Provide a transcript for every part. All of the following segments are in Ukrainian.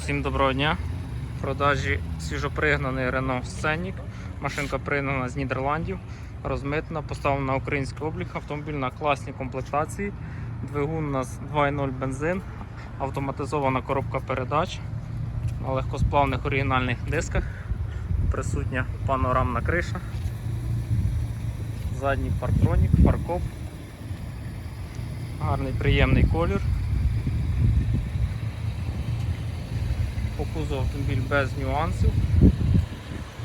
Всім доброго дня. В продажі свіжопригнаний Renault Scenic. Машинка пригнана з Нідерландів, розмитна, поставлена на український облік. Автомобіль на класній комплектації. Двигун у нас 2.0 бензин, автоматизована коробка передач на легкосплавних оригінальних дисках. Присутня панорамна криша. Задній парктронік, фаркоп. Гарний приємний колір. По кузову автомобіль без нюансів.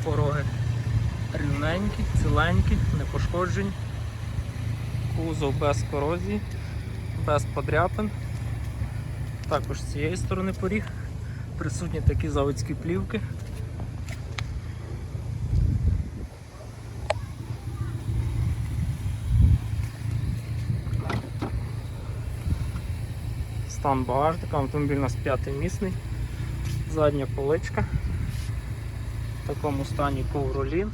Пороги рівненькі, ціленькі, не пошкоджені. Кузов без корозії, без подряпин. Також з цієї сторони поріг. Присутні такі заводські плівки. Стан багажника, автомобіль у нас п'ятимісний, задня поличка, в такому стані ковролін.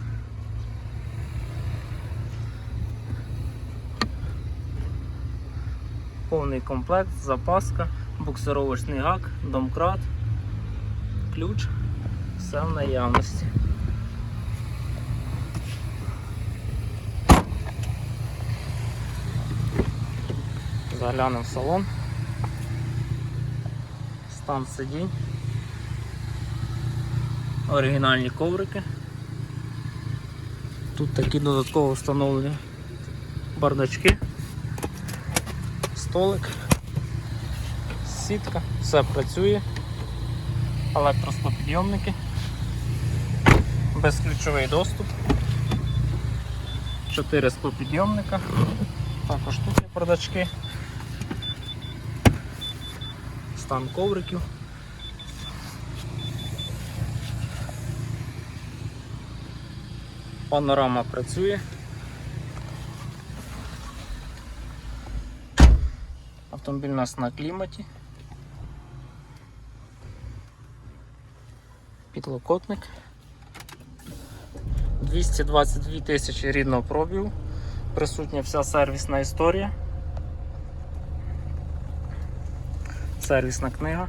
Повний комплект, запаска, буксировочний гак, домкрат, ключ, все в наявності. Заглянемо в салон. Стан сидінь. Оригінальні коврики. Тут такі додатково встановлені бардачки, столик, сітка, все працює, електростопідйомники, безключовий доступ, 4 склопідйомника, також тут є бардачки. стан ковриків. Панорама працює. Автомобіль у нас на кліматі. Підлокотник. 222 тисячі рідного пробігу. Присутня вся сервісна історія. сервісна книга.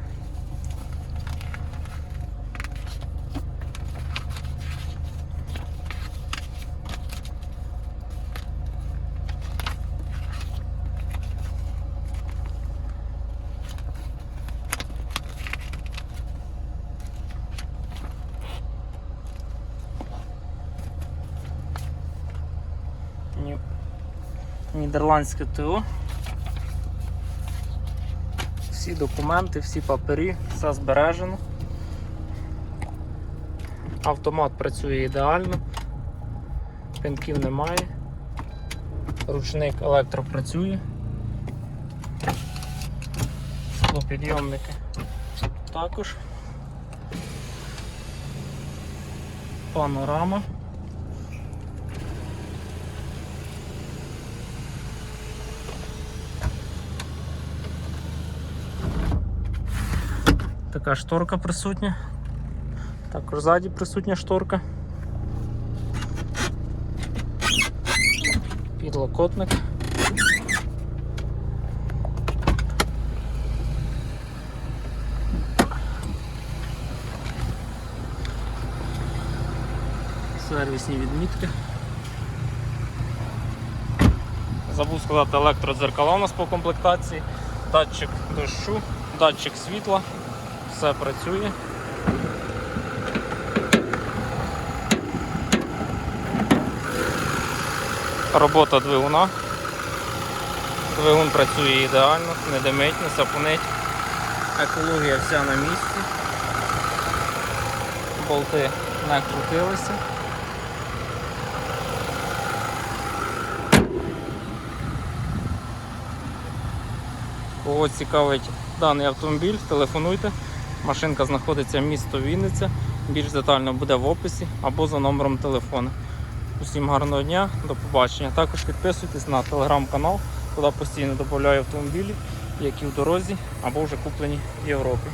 Нідерландське ТО. Всі документи, всі папері, все збережено. Автомат працює ідеально, пинків немає, ручник електро працює, склопідйомники також, панорама. Така шторка присутня. Також ззаді присутня шторка. Підлокотник. Сервісні відмітки. Забув сказати електродзеркала у нас по комплектації, датчик дощу, датчик світла все працює. Робота двигуна. Двигун працює ідеально, не димить, не сапунить. Екологія вся на місці. Болти не крутилися. Кого цікавить даний автомобіль, телефонуйте. Машинка знаходиться в місто Вінниця. Більш детально буде в описі або за номером телефону. Усім гарного дня, до побачення. Також підписуйтесь на телеграм-канал, куди постійно додаю автомобілі, які в дорозі або вже куплені в Європі.